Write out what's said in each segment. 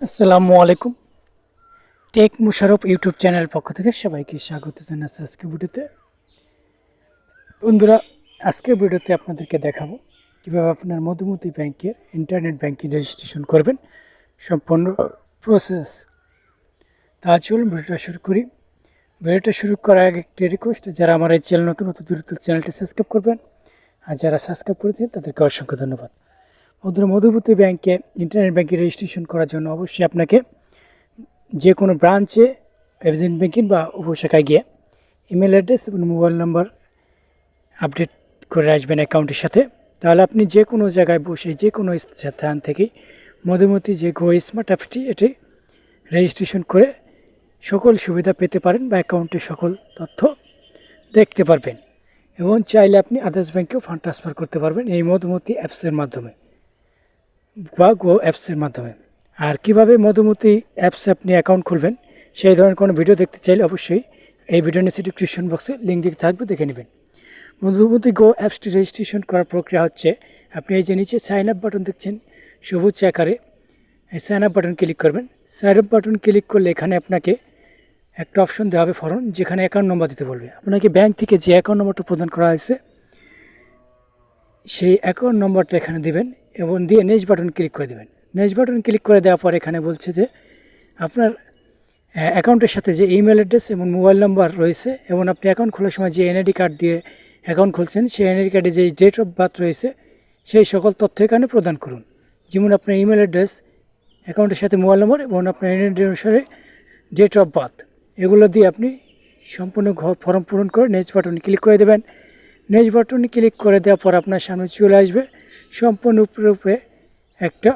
আসসালামু আলাইকুম। Take Musharraf YouTube channel পক্ষ থেকে সবাইকে স্বাগত জানাচ্ছি আজকে ভিডিওতে। বন্ধুরা, আজকের ভিডিওতে আপনাদেরকে দেখাবো কীভাবে আপনার মধুমতি ব্যাংকের ইন্টারনেট ব্যাংকিং রেজিস্ট্রেশন করবেন, সম্পূর্ণ প্রসেস তা চলুন ভিডিওটা শুরু করি। ভিডিওটা শুরু করার আগে একটি রিকোয়েস্ট যারা আমার এই চ্যানেল নতুন নতুন দ্রুত চ্যানেলটি সাবস্ক্রাইব করবেন। আর যারা সাবস্ক্রাইব করেছেন, তাদেরকে অসংখ্য ধন্যবাদ। বন্ধুরা মধুমতি ব্যাংকে, ইন্টারনেট ব্যাংকে রেজিস্ট্রেশন করার জন্য অবশ্যই আপনাকে যে কোনো ব্রাঞ্চে এজেন্ট ব্যাংকিং বা উপশাখায় গিয়ে ইমেল অ্যাড্রেস এবং মোবাইল নাম্বার আপডেট করে আসবেন অ্যাকাউন্টের সাথে। তাহলে আপনি যে কোনো জায়গায় বসে যে কোনো স্থান থেকেই মধুমতি যে গো স্মার্ট অ্যাপটি এটি রেজিস্ট্রেশন করে সকল সুবিধা পেতে পারেন বা অ্যাকাউন্টের সকল তথ্য দেখতে পারবেন। এবং চাইলে আপনি আদার্স ব্যাংকেও ফান্ড ট্রান্সফার করতে পারবেন এই মধুমতি অ্যাপসের মাধ্যমে। বা গো অ্যাপসের মাধ্যমে। আর কীভাবে মধুমতি অ্যাপসে আপনি অ্যাকাউন্ট খুলবেন, সেই ধরনের কোনো ভিডিও দেখতে চাইলে অবশ্যই এই ভিডিও নিচে ডিসক্রিপশন বক্সে লিঙ্ক দিতে থাকবে, দেখে নেবেন। মধুমতি গো অ্যাপসটি রেজিস্ট্রেশন করার প্রক্রিয়া হচ্ছে, আপনি এই যে নিচে সাইন আপ বাটন দেখছেন, সবুজ আকারে এই সাইন আপ বাটন ক্লিক করবেন। সাইন আপ বাটন ক্লিক করলে এখানে আপনাকে একটা অপশন দেওয়া হবে ফর্ম যেখানে অ্যাকাউন্ট নম্বর দিতে বলবে। আপনাকে ব্যাংক থেকে যে অ্যাকাউন্ট নম্বরটা প্রদান করা হয়েছে সেই অ্যাকাউন্ট নম্বরটা এখানে দিবেন এবং দিয়ে নেক্সট বাটন ক্লিক করে দেবেন। নেক্সট বাটন ক্লিক করে দেওয়ার পর এখানে বলছে যে আপনার অ্যাকাউন্টের সাথে যে ইমেল অ্যাড্রেস এবং মোবাইল নাম্বার রয়েছে এবং আপনি অ্যাকাউন্ট খোলার সময় যে এনআইডি কার্ড দিয়ে অ্যাকাউন্ট খুলছেন, সেই এনআইডি কার্ডে যে ডেট অফ বার্থ রয়েছে, সেই সকল তথ্য এখানে প্রদান করুন। যেমন আপনার ইমেল অ্যাড্রেস অ্যাকাউন্টের সাথে মোবাইল নম্বর এবং আপনার এনআইডি অনুসারে ডেট অফ বার্থ এগুলো দিয়ে আপনি সম্পূর্ণ ফর্ম পূরণ করে নেক্সট বাটনে ক্লিক করে দেবেন। নেক্সট বাটনে ক্লিক করে দেওয়ার পর আপনার সামনে চলে আসবে সম্পূর্ণরূপে একটা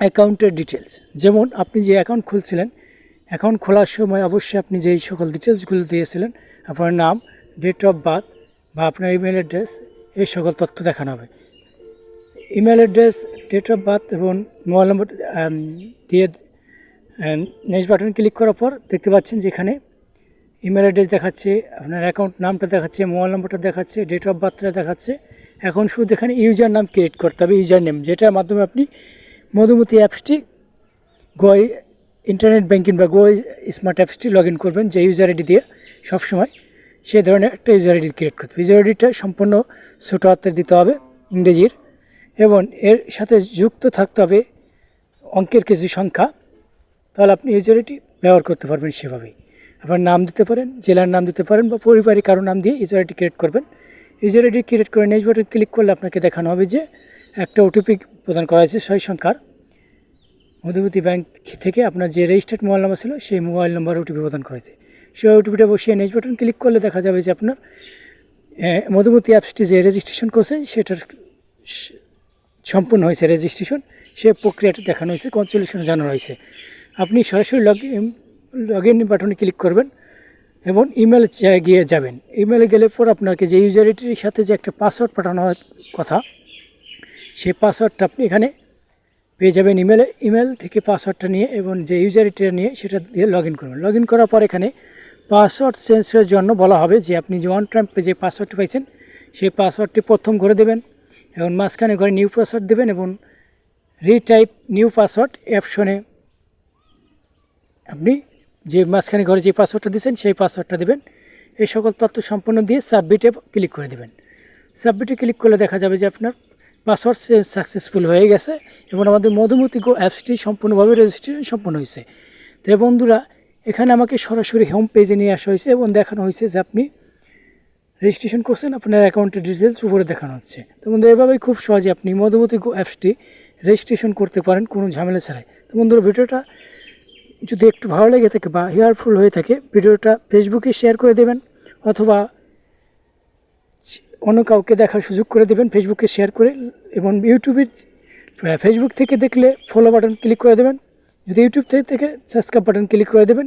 অ্যাকাউন্টের ডিটেলস যেমন আপনি যে অ্যাকাউন্ট খুলছিলেন অ্যাকাউন্ট খোলার সময় অবশ্যই আপনি যেই সকল ডিটেলসগুলো দিয়েছিলেন, আপনার নাম ডেট অফ বার্থ বা আপনার ইমেল অ্যাড্রেস এই সকল তথ্য দেখানো হবে। Email address date of birth এবং মোবাইল নম্বর দিয়ে নেক্সট বাটন ক্লিক করার পর দেখতে পাচ্ছেন যেখানে ইমেল অ্যাড্রেস দেখাচ্ছে, আপনার অ্যাকাউন্ট নামটা দেখাচ্ছে, মোবাইল নম্বরটা দেখাচ্ছে, ডেট অফ বার্থটা দেখাচ্ছে। এখন শুধু এখানে ইউজার নাম ক্রিয়েট করতে হবে, ইউজার নেম, যেটার মাধ্যমে আপনি মধুমতি অ্যাপসটি গো ইন্টারনেট ব্যাঙ্কিং বা গো স্মার্ট অ্যাপসটি লগ ইন করবেন, যে ইউজার আইডি দিয়ে সবসময় সে ধরনের একটা ইউজার আইডি ক্রিয়েট করতে হবে। ইউজার আইডিটা সম্পূর্ণ ছোটো হাতের দিতে হবে ইংরেজির, এবং এর সাথে যুক্ত থাকতে হবে অঙ্কের কিছু সংখ্যা, তাহলে আপনি ইউজার আইডি ব্যবহার করতে পারবেন সেভাবেই। আপনার নাম দিতে পারেন, জেলার নাম দিতে পারেন বা পরিবারের কারও নাম দিয়ে ইউজার আইডি ক্রিয়েট করবেন। ইউজার আইডি ক্রিয়েট করে নেক্সট বাটন ক্লিক করলে আপনাকে দেখানো হবে যে একটা ওটিপি প্রদান করা হয়েছে, ছয় সংখ্যার। মধুমতি ব্যাংক থেকে আপনার যে রেজিস্টার্ড মোবাইল নাম্বার ছিল, সেই মোবাইল নাম্বার ওটিপি প্রদান করেছে সেই ওটিপিটা বসিয়ে নেক্সট বাটন ক্লিক করলে দেখা যাবে যে আপনার মধুমতি অ্যাপসটি যে রেজিস্ট্রেশন করছে, সেটার সম্পূর্ণ হয়েছে রেজিস্ট্রেশন সে প্রক্রিয়াটা দেখানো হয়েছে কনসোলেশন জানানো হয়েছে। আপনি সরাসরি লগ লগ ইন বাটনে ক্লিক করবেন এবং ইমেল গিয়ে যাবেন। ইমেলে গেলে পর আপনাকে যে ইউজারিটির সাথে যে একটা পাসওয়ার্ড পাঠানো হয় কথা, সেই পাসওয়ার্ডটা আপনি এখানে পেয়ে যাবেন ইমেলে ইমেল থেকে পাসওয়ার্ডটা নিয়ে এবং যে ইউজারিটিটা নিয়ে সেটা দিয়ে লগ ইন করবেন। লগ ইন করার পর এখানে পাসওয়ার্ড চেঞ্জের জন্য বলা হবে যে আপনি যে ওয়ান টাইম যে পাসওয়ার্ডটি পাইছেন, সেই পাসওয়ার্ডটি প্রথম করে দেবেন এবং মাঝখানে ঘরে নিউ পাসওয়ার্ড দেবেন এবং রিটাইপ নিউ পাসওয়ার্ড অপশনে আপনি যে মাঝখানে ঘরে যে পাসওয়ার্ডটা দিয়েছেন, সেই পাসওয়ার্ডটা দেবেন। এই সকল তথ্য সম্পূর্ণ দিয়ে সাবমিটে ক্লিক করে দেবেন। সাবমিটে ক্লিক করলে দেখা যাবে যে আপনার পাসওয়ার্ড সাকসেসফুল হয়ে গেছে এবং আমাদের মধুমতি গো অ্যাপসটি সম্পূর্ণভাবে রেজিস্ট্রেশন সম্পূর্ণ হয়েছে। তো বন্ধুরা, এখানে আমাকে সরাসরি হোম পেজে নিয়ে আসা হয়েছে এবং দেখানো হয়েছে যে আপনি রেজিস্ট্রেশন করছেন, আপনার অ্যাকাউন্টের ডিটেলস উপরে দেখানো হচ্ছে। তো বন্ধু, এভাবেই খুব সহজে আপনি মধুমতি গো অ্যাপসটি রেজিস্ট্রেশন করতে পারেন কোনো ঝামেলা ছাড়াই। তো বন্ধুরা, ভিডিওটা যদি একটু ভালো লেগে থাকে বা হেয়ারফুল হয়ে থাকে, ভিডিওটা ফেসবুকে শেয়ার করে দেবেন, অথবা অন্য কাউকে দেখার সুযোগ করে দেবেন ফেসবুকে শেয়ার করে, এবং ইউটিউবের ফেসবুক থেকে দেখলে ফলো বাটন ক্লিক করে দেবেন। যদি ইউটিউব থেকে সাবস্ক্রাইব বাটন ক্লিক করে দেবেন